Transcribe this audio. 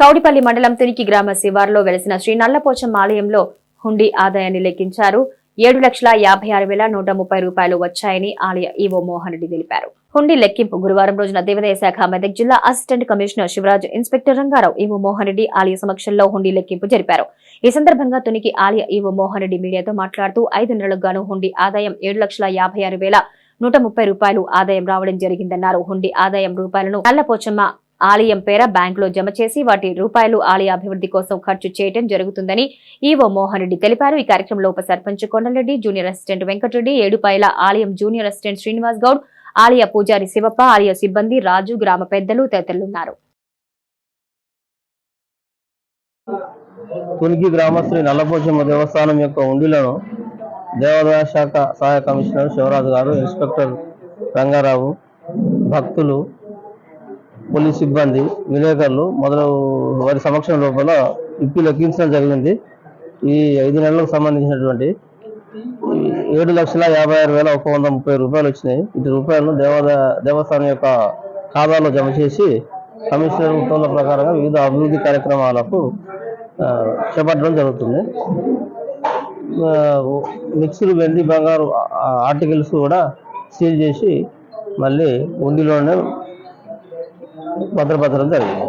కౌడిపల్లి మండలం తునికి గ్రామ శివారులో వెలిసిన శ్రీ నల్లపోచమ్మ ఆలయంలో హుండీ ఆదాయాన్ని లెక్కించారు. ఏడు లక్షల యాభై ఆరు వేల నూట ముప్పై రూపాయలు వచ్చాయని ఆలయ ఈవో మోహన్ రెడ్డి తెలిపారు. హుండీ లెక్కింపు గురువారం రోజున దేవాదాయ శాఖ మెదక్ జిల్లా assistant commissioner Shivraj inspector Rangarao EO Mohan Reddy ఆలయ సమక్షంలో హుండీ లెక్కింపు జరిపారు. ఈ సందర్భంగా తునికి ఆలయ ఈవో మోహన్ రెడ్డి మీడియాతో మాట్లాడుతూ ఐదు నెలలకు గాను హుండీ ఆదాయం ఏడు లక్షల యాభై ఆరు వేల నూట ముప్పై రూపాయలు ఆదాయం రావడం జరిగిందన్నారు. హుండీ ఆదాయం రూపాయలను నల్లపోచమ్మ ఆలయం పేర బ్యాంకులో జమ చేసి వాటి రూపాయలు ఆలయ అభివృద్ధి కోసం ఖర్చు చేయడం జరుగుతుందని ఈవో మోహన్ రెడ్డి తెలిపారు. ఈ కార్యక్రమంలో ఉప సర్పంచ్ కొండలరెడ్డి జూనియర్ అసిస్టెంట్ వెంకటరెడ్డి ఏడుపాయల ఆలయం జూనియర్ అసిస్టెంట్ శ్రీనివాస్ గౌడ్ ఆలయ పూజారి శివప్ప ఆలయ సిబ్బంది రాజు గ్రామ పెద్దలు తదితరులున్నారు. తునికి గ్రామశ్రీ నల్లపోచమ్మ దేవస్థానం యొక్క ఉండిలను దేవాదాయ శాఖ సహాయ కమిషనర్ శివరాజు గారు ఇన్స్పెక్టర్ రంగారావు భక్తులు పోలీస్ సిబ్బంది విలేకరులు మొదలు వారి సమక్షం లోపల ఇప్పి లెక్కించడం జరిగింది. ఈ ఐదు నెలలకు సంబంధించినటువంటి ఏడు లక్షల యాభై ఆరు వేల ఒక వంద ముప్పై రూపాయలు వచ్చినాయి. ఇటు రూపాయలను దేవాదాయ దేవస్థానం యొక్క ఖాతాలో జమ చేసి కమిషనర్ ఉత్తర్వుల ప్రకారంగా వివిధ అభివృద్ధి కార్యక్రమాలకు చేపట్టడం జరుగుతుంది. ఆ, మిక్స్డ్ వెండి బంగారు ఆర్టికల్స్ కూడా సీల్ చేసి మళ్ళీ ఉండిలోనే భద్రపరచడం జరిగింది